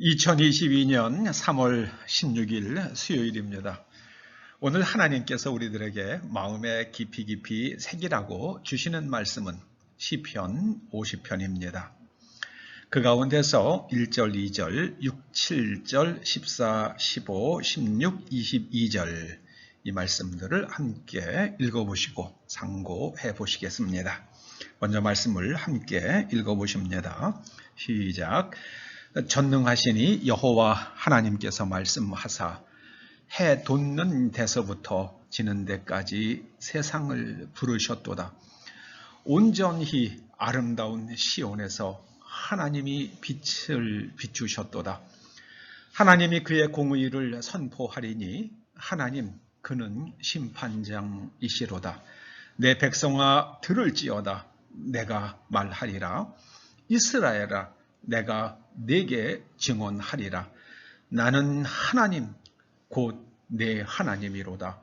2022년 3월 16일 수요일입니다. 오늘 하나님께서 우리들에게 마음에 깊이 깊이 새기라고 주시는 말씀은 시편 50편입니다. 그 가운데서 1절, 2절, 6, 7절, 14, 15, 16, 22절 이 말씀들을 함께 읽어보시고 상고해 보시겠습니다. 먼저 말씀을 함께 읽어보십니다. 시작. 전능하시니 여호와 하나님께서 말씀하사 해 돋는 데서부터 지는 데까지 세상을 부르셨도다. 온전히 아름다운 시온에서 하나님이 빛을 비추셨도다. 하나님이 그의 공의를 선포하리니 하나님 그는 심판장이시로다. 내 백성아 들을지어다. 내가 말하리라. 이스라엘아 내가 내게 증언하리라. 나는 하나님 곧 내 하나님이로다.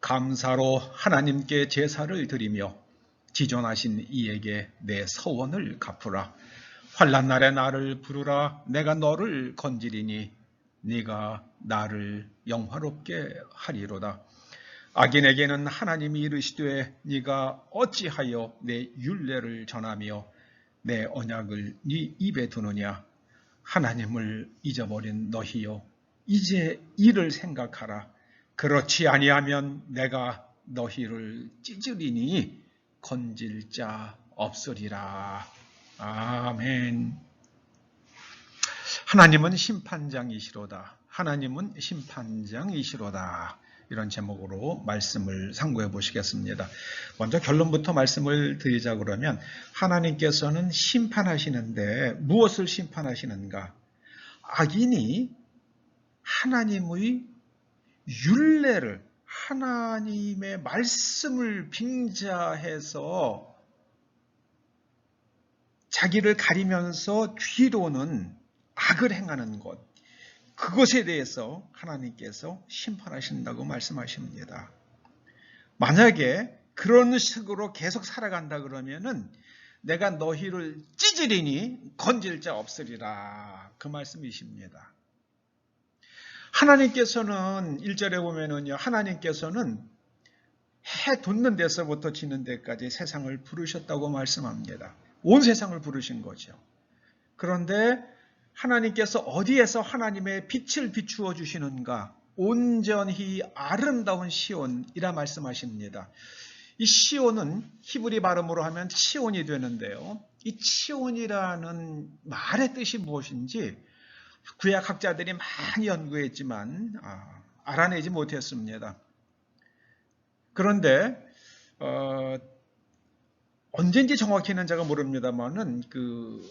감사로 하나님께 제사를 드리며 지존하신 이에게 내 서원을 갚으라. 환란 날에 나를 부르라. 내가 너를 건지리니 네가 나를 영화롭게 하리로다. 악인에게는 하나님이 이르시되 네가 어찌하여 내 율례를 전하며 내 언약을 네 입에 두느냐? 하나님을 잊어버린 너희여 이제 이를 생각하라. 그렇지 아니하면 내가 너희를 찢으리니 건질 자 없으리라. 아멘. 하나님은 심판장이시로다. 하나님은 심판장이시로다 이런 제목으로 말씀을 상고해 보시겠습니다. 먼저 결론부터 말씀을 드리자 그러면 하나님께서는 심판하시는데 무엇을 심판하시는가? 악인이 하나님의 윤례를 하나님의 말씀을 빙자해서 자기를 가리면서 뒤로는 악을 행하는 것, 그것에 대해서 하나님께서 심판하신다고 말씀하십니다. 만약에 그런 식으로 계속 살아간다 그러면은 내가 너희를 찢으리니 건질 자 없으리라. 그 말씀이십니다. 하나님께서는 1절에 보면은요. 하나님께서는 해 돋는 데서부터 지는 데까지 세상을 부르셨다고 말씀합니다. 온 세상을 부르신 거죠. 그런데 하나님께서 어디에서 하나님의 빛을 비추어 주시는가? 온전히 아름다운 시온이라 말씀하십니다. 이 시온은 히브리 발음으로 하면 치온이 되는데요. 이 치온이라는 말의 뜻이 무엇인지 구약 학자들이 많이 연구했지만 아, 알아내지 못했습니다. 그런데 어, 언제인지 정확히는 제가 모릅니다만은 그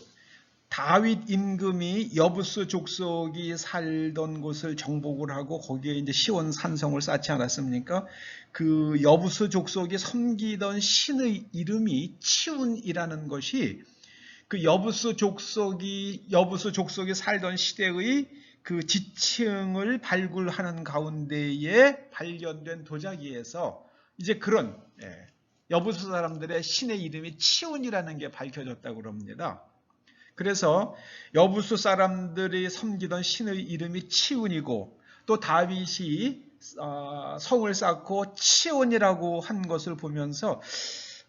다윗 임금이 여부스 족속이 살던 곳을 정복을 하고 거기에 이제 시온 산성을 쌓지 않았습니까? 그 여부스 족속이 섬기던 신의 이름이 치운이라는 것이 그 여부스 족속이 여부스 족속이 살던 시대의 그 지층을 발굴하는 가운데에 발견된 도자기에서 이제 그런 예, 여부스 사람들의 신의 이름이 치운이라는 게 밝혀졌다고 그럽니다. 그래서 여부수 사람들이 섬기던 신의 이름이 치운이고 또 다윗이 어, 성을 쌓고 치온이라고 한 것을 보면서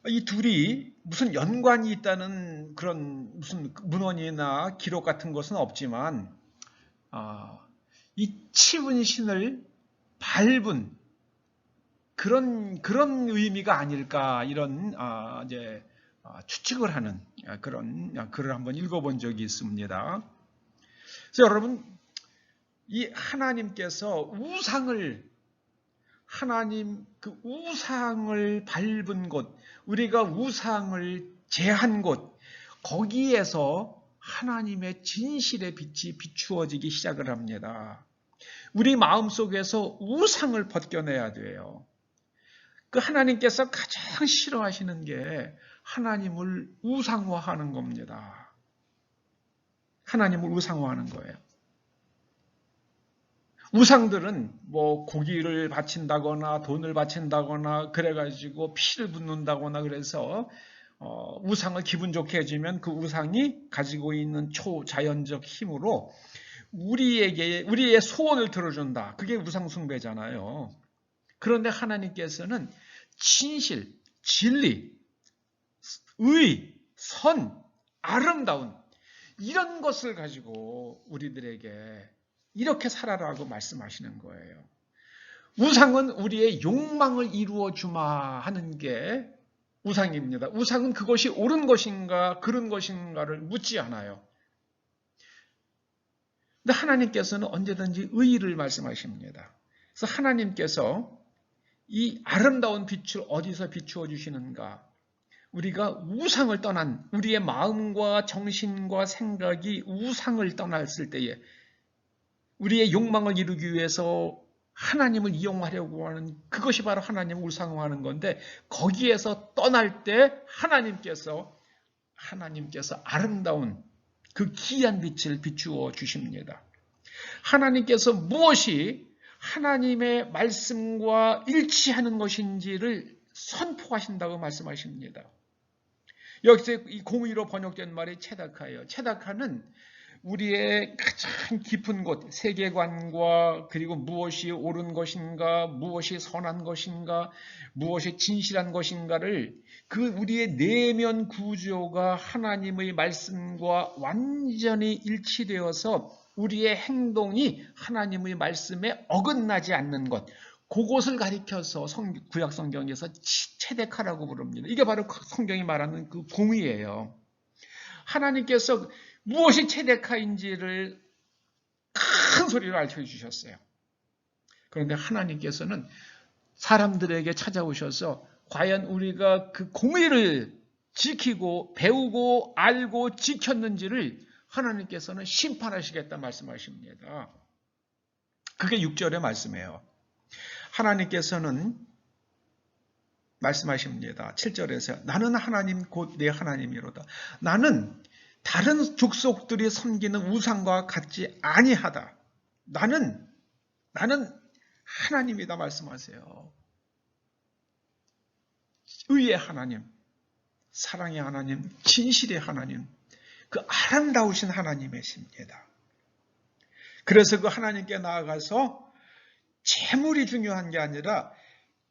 이 둘이 무슨 연관이 있다는 그런 무슨 문헌이나 기록 같은 것은 없지만 아, 이 치운 신을 밟은 그런 그런 의미가 아닐까 이런 아, 이제 아, 추측을 하는 그런 글을 한번 읽어본 적이 있습니다. 그래서 여러분, 이 하나님께서 우상을 하나님 그 우상을 밟은 곳, 우리가 우상을 제한 곳, 거기에서 하나님의 진실의 빛이 비추어지기 시작을 합니다. 우리 마음 속에서 우상을 벗겨내야 돼요. 그 하나님께서 가장 싫어하시는 게 하나님을 우상화하는 겁니다. 하나님을 우상화하는 거예요. 우상들은 뭐 고기를 바친다거나 돈을 바친다거나 그래가지고 피를 붓는다거나 그래서 어, 우상을 기분 좋게 해주면 그 우상이 가지고 있는 초자연적 힘으로 우리에게 우리의 소원을 들어준다. 그게 우상 숭배잖아요. 그런데 하나님께서는 진실, 진리, 의, 선, 아름다운 이런 것을 가지고 우리들에게 이렇게 살아라고 말씀하시는 거예요. 우상은 우리의 욕망을 이루어 주마 하는 게 우상입니다. 우상은 그것이 옳은 것인가 그른 것인가를 묻지 않아요. 근데 하나님께서는 언제든지 의의를 말씀하십니다. 그래서 하나님께서 이 아름다운 빛을 어디서 비추어 주시는가? 우리가 우상을 떠난 우리의 마음과 정신과 생각이 우상을 떠났을 때에 우리의 욕망을 이루기 위해서 하나님을 이용하려고 하는 그것이 바로 하나님을 우상화하는 건데 거기에서 떠날 때 하나님께서 하나님께서 아름다운 그 귀한 빛을 비추어 주십니다. 하나님께서 무엇이 하나님의 말씀과 일치하는 것인지를 선포하신다고 말씀하십니다. 여기서 이 공의로 번역된 말이 체다카예요. 체다카는 우리의 가장 깊은 곳, 세계관과 그리고 무엇이 옳은 것인가, 무엇이 선한 것인가, 무엇이 진실한 것인가를 그 우리의 내면 구조가 하나님의 말씀과 완전히 일치되어서 우리의 행동이 하나님의 말씀에 어긋나지 않는 것, 그것을 가리켜서 성, 구약 성경에서 체데카라고 부릅니다. 이게 바로 성경이 말하는 그 공의예요. 하나님께서 무엇이 체데카인지를 큰 소리로 알려 주셨어요. 그런데 하나님께서는 사람들에게 찾아오셔서 과연 우리가 그 공의를 지키고 배우고 알고 지켰는지를 하나님께서는 심판하시겠다 말씀하십니다. 그게 6절의 말씀이에요. 하나님께서는 말씀하십니다. 7절에서 나는 하나님 곧 내 하나님이로다. 나는 다른 족속들이 섬기는 우상과 같지 아니하다. 나는 나는 하나님이다 말씀하세요. 의의 하나님, 사랑의 하나님, 진실의 하나님, 그 아름다우신 하나님이십니다. 그래서 그 하나님께 나아가서 재물이 중요한 게 아니라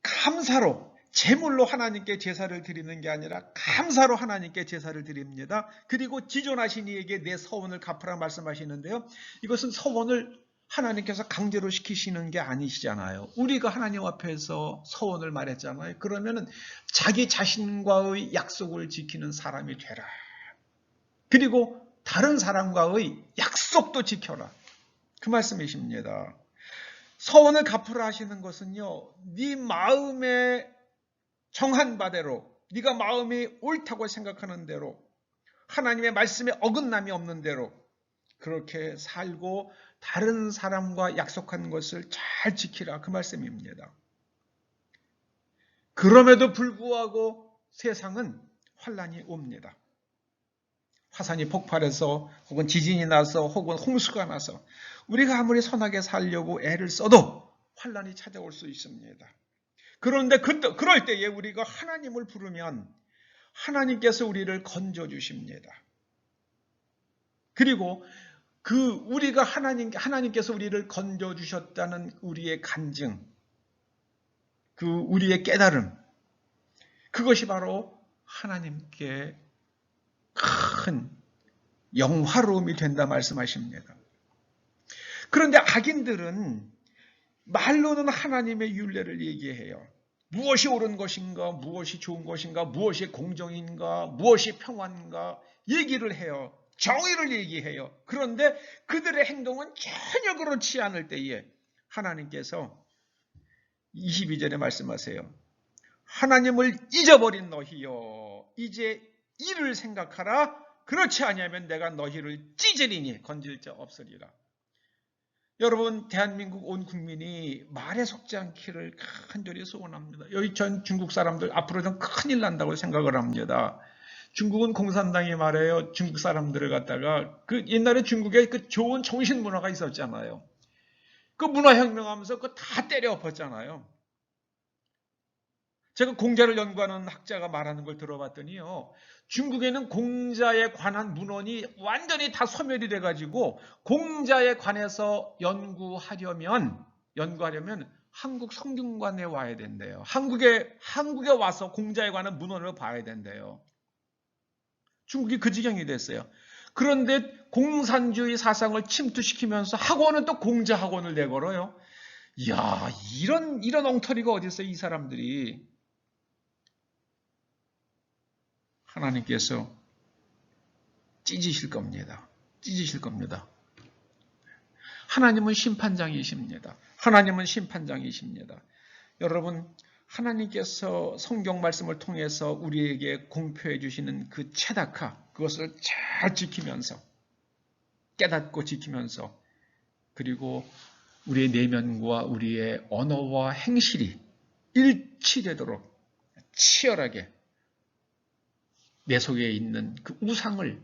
감사로 제물로 하나님께 제사를 드리는 게 아니라 감사로 하나님께 제사를 드립니다. 그리고 지존하신 이에게 내 서원을 갚으라 말씀하시는데요. 이것은 서원을 하나님께서 강제로 시키시는 게 아니시잖아요. 우리가 하나님 앞에서 서원을 말했잖아요. 그러면은 자기 자신과의 약속을 지키는 사람이 되라. 그리고 다른 사람과의 약속도 지켜라. 그 말씀이십니다. 서원을 갚으라 하시는 것은요. 네 마음에 정한 바대로 네가 마음이 옳다고 생각하는 대로 하나님의 말씀에 어긋남이 없는 대로 그렇게 살고 다른 사람과 약속한 것을 잘 지키라 그 말씀입니다. 그럼에도 불구하고 세상은 환란이 옵니다. 화산이 폭발해서 혹은 지진이 나서 혹은 홍수가 나서 우리가 아무리 선하게 살려고 애를 써도 환란이 찾아올 수 있습니다. 그런데 그때 그럴 때에 우리가 하나님을 부르면 하나님께서 우리를 건져 주십니다. 그리고 그 우리가 하나님 하나님께서 우리를 건져 주셨다는 우리의 간증, 그 우리의 깨달음, 그것이 바로 하나님께 큰 영화로움이 된다 말씀하십니다. 그런데 악인들은 말로는 하나님의 윤례를 얘기해요. 무엇이 옳은 것인가, 무엇이 좋은 것인가, 무엇이 공정인가, 무엇이 평안인가 얘기를 해요. 정의를 얘기해요. 그런데 그들의 행동은 전혀 그렇지 않을 때에 하나님께서 22절에 말씀하세요. 하나님을 잊어버린 너희여 이제 이를 생각하라 그렇지 아니하면 내가 너희를 찢으리니 건질 자 없으리라. 여러분 대한민국 온 국민이 말에 속지 않기를 간절히 소원합니다. 여기 전 중국 사람들 앞으로 좀 큰일 난다고 생각을 합니다. 중국은 공산당이 말해요. 중국 사람들을 갖다가 그 옛날에 중국에 그 좋은 정신 문화가 있었잖아요. 그 문화혁명하면서 그 다 때려 엎었잖아요. 제가 공자를 연구하는 학자가 말하는 걸 들어봤더니요. 중국에는 공자에 관한 문헌이 완전히 다 소멸이 돼가지고 공자에 관해서 연구하려면 연구하려면 한국 성균관에 와야 된대요. 한국에 한국에 와서 공자에 관한 문헌을 봐야 된대요. 중국이 그 지경이 됐어요. 그런데 공산주의 사상을 침투시키면서 학원은 또 공자 학원을 내걸어요. 이야, 이런 이런 엉터리가 어디 있어요, 이 사람들이. 하나님께서 찢으실 겁니다. 찢으실 겁니다. 하나님은 심판장이십니다. 하나님은 심판장이십니다. 여러분, 하나님께서 성경 말씀을 통해서 우리에게 공표해 주시는 그 체다카, 그것을 잘 지키면서, 깨닫고 지키면서, 그리고 우리의 내면과 우리의 언어와 행실이 일치되도록 치열하게 내 속에 있는 그 우상을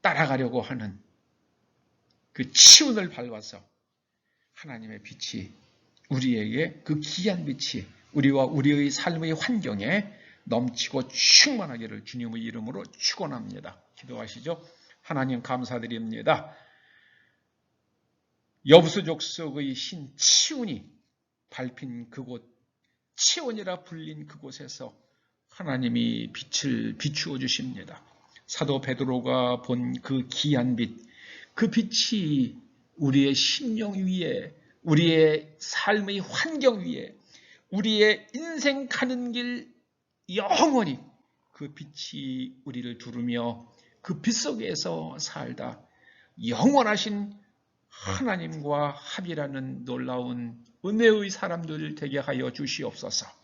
따라가려고 하는 그 치운을 밟아서 하나님의 빛이 우리에게 그 귀한 빛이 우리와 우리의 삶의 환경에 넘치고 충만하기를 주님의 이름으로 축원합니다. 기도하시죠. 하나님 감사드립니다. 여부수족 속의 신 치운이 밟힌 그곳, 치원이라 불린 그곳에서 하나님이 빛을 비추어 주십니다. 사도 베드로가 본그 귀한 빛, 그 빛이 우리의 심령 위에, 우리의 삶의 환경 위에, 우리의 인생 가는 길 영원히 그 빛이 우리를 두르며 그 빛 속에서 살다 영원하신 하나님과 합이라는 놀라운 은혜의 사람들 되게 하여 주시옵소서.